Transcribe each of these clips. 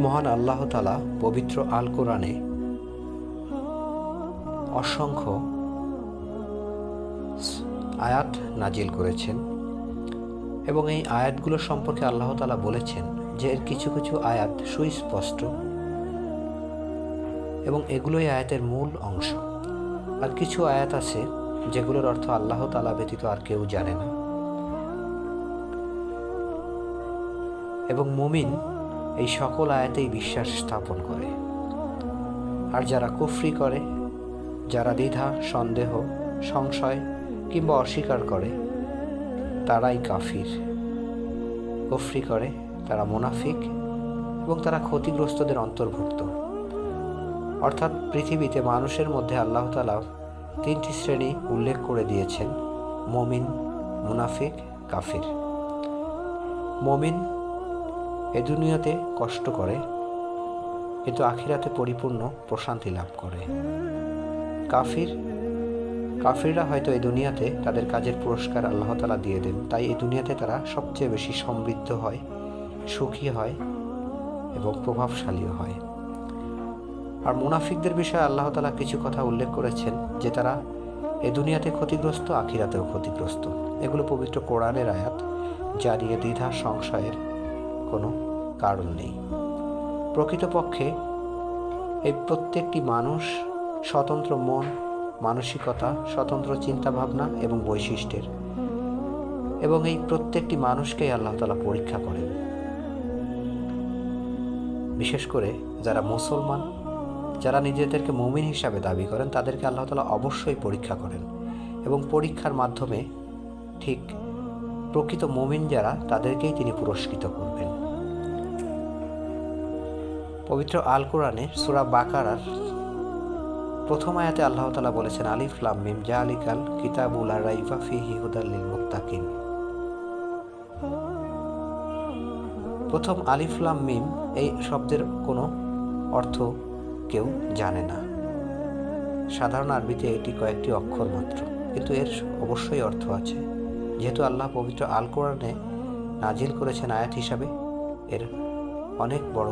মহান আল্লাহ তালা পবিত্র আল কোরআনে অসংখ্য আয়াত নাজিল করেছেন এবং এই আয়াতগুলো সম্পর্কে আল্লাহ তালা বলেছেন যে এর কিছু কিছু আয়াত সুস্পষ্ট এবং এগুলোই আয়াতের মূল অংশ। আর কিছু আয়াত আছে যেগুলোর অর্থ আল্লাহ তালা ব্যতীত আর কেউ জানে না। এবং মুমিন এই সকল আয়াতেই বিশ্বাস স্থাপন করে। আর যারা কুফরি করে, যারা দ্বিধা, সন্দেহ, সংশয় কিংবা অস্বীকার করে, তারাই কাফির। কুফরি করে, তারা মুনাফিক এবং তারা ক্ষতিগ্রস্তদের অন্তর্ভুক্ত। অর্থাৎ পৃথিবীতে মানুষের মধ্যে আল্লাহ তালা তিনটি শ্রেণি উল্লেখ করে দিয়েছেন, মমিন, মুনাফিক, কাফির। মমিন এ দুনিয়াতে কষ্ট করে, কিন্তু আখিরাতে পরিপূর্ণ প্রশান্তি লাভ করে। কাফির, কাফিররা হয়তো এই দুনিয়াতে তাদের কাজের পুরস্কার আল্লাহ তালা দিয়ে দেন, তাই এই দুনিয়াতে তারা সবচেয়ে বেশি সমৃদ্ধ হয়, সুখী হয় এবং প্রভাবশালীও হয়। আর মুনাফিকদের বিষয়ে আল্লাহ তালা কিছু কথা উল্লেখ করেছেন যে তারা এ দুনিয়াতে ক্ষতিগ্রস্ত, আখিরাতেও ক্ষতিগ্রস্ত। এগুলো পবিত্র কোরআনের আয়াত যা নিয়ে দ্বিধা, সংশয়ের কোনো কারণ নেই। প্রকৃতপক্ষে এই প্রত্যেকটি মানুষ স্বতন্ত্র মন, মানসিকতা, স্বতন্ত্র চিন্তাভাবনা এবং বৈশিষ্ট্যের। এবং এই প্রত্যেকটি মানুষকেই আল্লাহ তালা পরীক্ষা করেন। বিশেষ করে যারা মুসলমান, যারা নিজেদেরকে মমিন হিসাবে দাবি করেন, তাদেরকে আল্লাহ তালা অবশ্যই পরীক্ষা করেন। এবং পরীক্ষার মাধ্যমে ঠিক প্রকৃত মোমিন যারা, তাদেরকেই তিনি পুরস্কৃত করবেন। পবিত্র আল কোরআনে সুরা বাকারার প্রথম আয়াতে আল্লাহ তালা বলেছেন, আলিফ মিম জা আলিকাল কিতাবুল রাইফা ফিহি হুদাল্লিল মুত্তাকিন। প্রথম আলিফ মিম এই শব্দের কোনো অর্থ কেউ জানে না। সাধারণ আরবিতে এটি কয়েকটি অক্ষর মাত্র, কিন্তু এর অবশ্যই অর্থ আছে। যেহেতু আল্লাহ পবিত্র আল কোরআনে নাজিল করেছেন আয়াত হিসাবে, এর অনেক বড়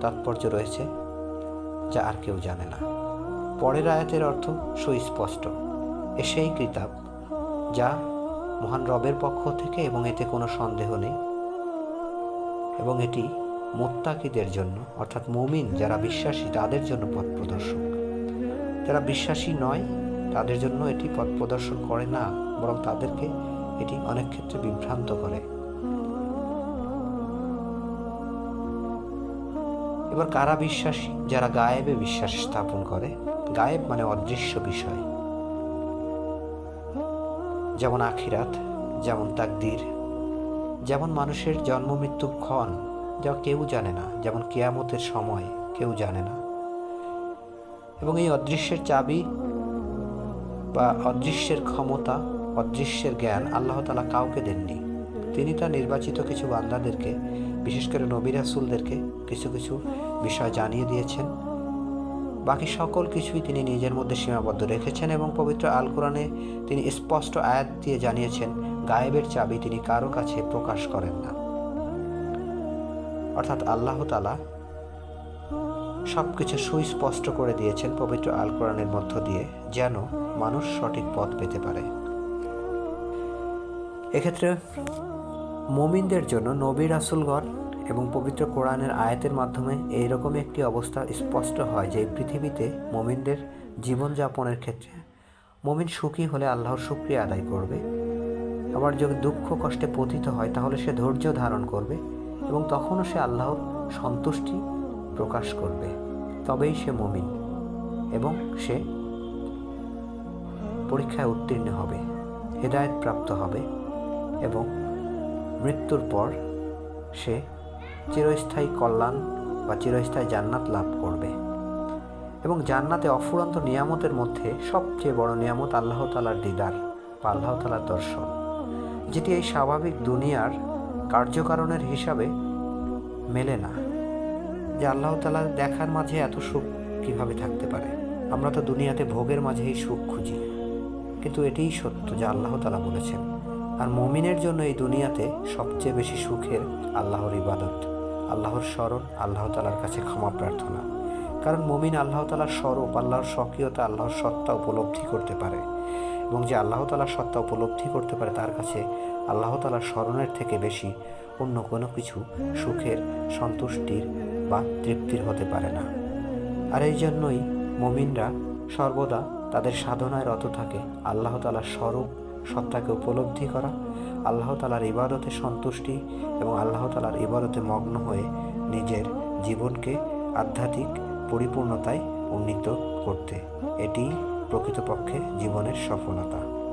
তাৎপর্য রয়েছে যা আর কেউ জানে না। পরের আয়াতের অর্থ সুস্পষ্ট। এ সেই কিতাব, যা মহান রবের পক্ষ থেকে এবং এতে কোনো সন্দেহ নেই, এবং এটি মোত্তাকিদের জন্য, অর্থাৎ মুমিন যারা বিশ্বাসী, তাদের জন্য পথ প্রদর্শক। যারা বিশ্বাসী নয়, তাদের জন্য এটি পথ প্রদর্শন করে না, বরং তাদেরকে এটি অনেক ক্ষেত্রে বিভ্রান্ত করে। এবার কারা বিশ্বাসী? যারা গায়েবে বিশ্বাস স্থাপন করে। গায়েব মানে অদৃশ্য বিষয়। যেমন আখিরাত, যেমন তাকদির, যেমন মানুষের জন্ম মৃত্যু ক্ষণ, যা কেউ জানে না, যেমন কেয়ামতের সময়, কেউ জানে না। এবং এই অদৃশ্যের চাবি বা অদৃশ্যের ক্ষমতা অদৃশ্যের জ্ঞান আল্লাহ তালা কাউকে দেননি। তিনি তার নির্বাচিত কিছু বান্দাদেরকে, বিশেষ করে নবী রাসুলদেরকে, কিছু কিছু বিষয় জানিয়ে দিয়েছেন। বাকি সকল কিছুই তিনি নিজের মধ্যে সীমাবদ্ধ রেখেছেন এবং পবিত্র আল কোরআনে তিনি স্পষ্ট আয়াত দিয়ে জানিয়েছেন, গায়েবের চাবি তিনি কারও কাছে প্রকাশ করেন না। অর্থাৎ আল্লাহ তালা সব কিছু সুস্পষ্ট করে দিয়েছেন পবিত্র আল কোরআনের মধ্য দিয়ে, যেন মানুষ সঠিক পথ পেতে পারে। এক্ষেত্রে মমিনদের জন্য নবী রাসুলগণ এবং পবিত্র কোরআনের আয়াতের মাধ্যমে এইরকম একটি অবস্থা স্পষ্ট হয় যে পৃথিবীতে মমিনদের জীবনযাপনের ক্ষেত্রে মমিন সুখী হলে আল্লাহর শুক্রিয়া আদায় করবে। আবার যদি দুঃখ কষ্টে পতিত হয়, তাহলে সে ধৈর্য ধারণ করবে এবং তখনও সে আল্লাহর সন্তুষ্টি প্রকাশ করবে। তবেই সে মমিন এবং সে পরীক্ষায় উত্তীর্ণ হবে হেদায়ত প্রাপ্ত হবে। এবং মৃত্যুর পর সে চিরস্থায়ী কল্যাণ বা চিরস্থায়ী জান্নাত লাভ করবে। এবং জান্নাতে অফুরন্ত নিয়ামতের মধ্যে সবচেয়ে বড় নিয়ামত আল্লাহ তালার দিদার বা আল্লাহ তালার দর্শন, যেটি এই স্বাভাবিক দুনিয়ার কার্যকারণের হিসাবে মেলে না, যে আল্লাহ তালা দেখার মাঝে এত সুখ কীভাবে থাকতে পারে? আমরা তো দুনিয়াতে ভোগের মাঝেই সুখ খুঁজি, কিন্তু এটিই সত্য যা আল্লাহ তালা বলেছেন। আর মমিনের জন্য এই দুনিয়াতে সবচেয়ে বেশি সুখের আল্লাহর ইবাদত, আল্লাহর স্মরণ, আল্লাহ তালার কাছে ক্ষমা প্রার্থনা। কারণ মমিন আল্লাহ তালার স্বরূপ, আল্লাহর স্বকীয়তা, আল্লাহর সত্তা উপলব্ধি করতে পারে। এবং যে আল্লাহ তালার সত্তা উপলব্ধি করতে পারে তার কাছে আল্লাহ তালার স্মরণের থেকে বেশি অন্য কোনো কিছু সুখের, সন্তুষ্টির বা তৃপ্তির হতে পারে না। আর এই জন্যই মমিনরা সর্বদা তাদের সাধনায় রত থাকে আল্লাহ তালার স্বরূপ সত্তাকে উপলব্ধি করা, আল্লাহ তালার ইবাদতে সন্তুষ্টি এবং আল্লাহ তালার ইবাদতে মগ্ন হয়ে নিজের জীবনকে আধ্যাত্মিক পরিপূর্ণতায় উন্নীত করতে। এটি প্রকৃতপক্ষে জীবনের সফলতা।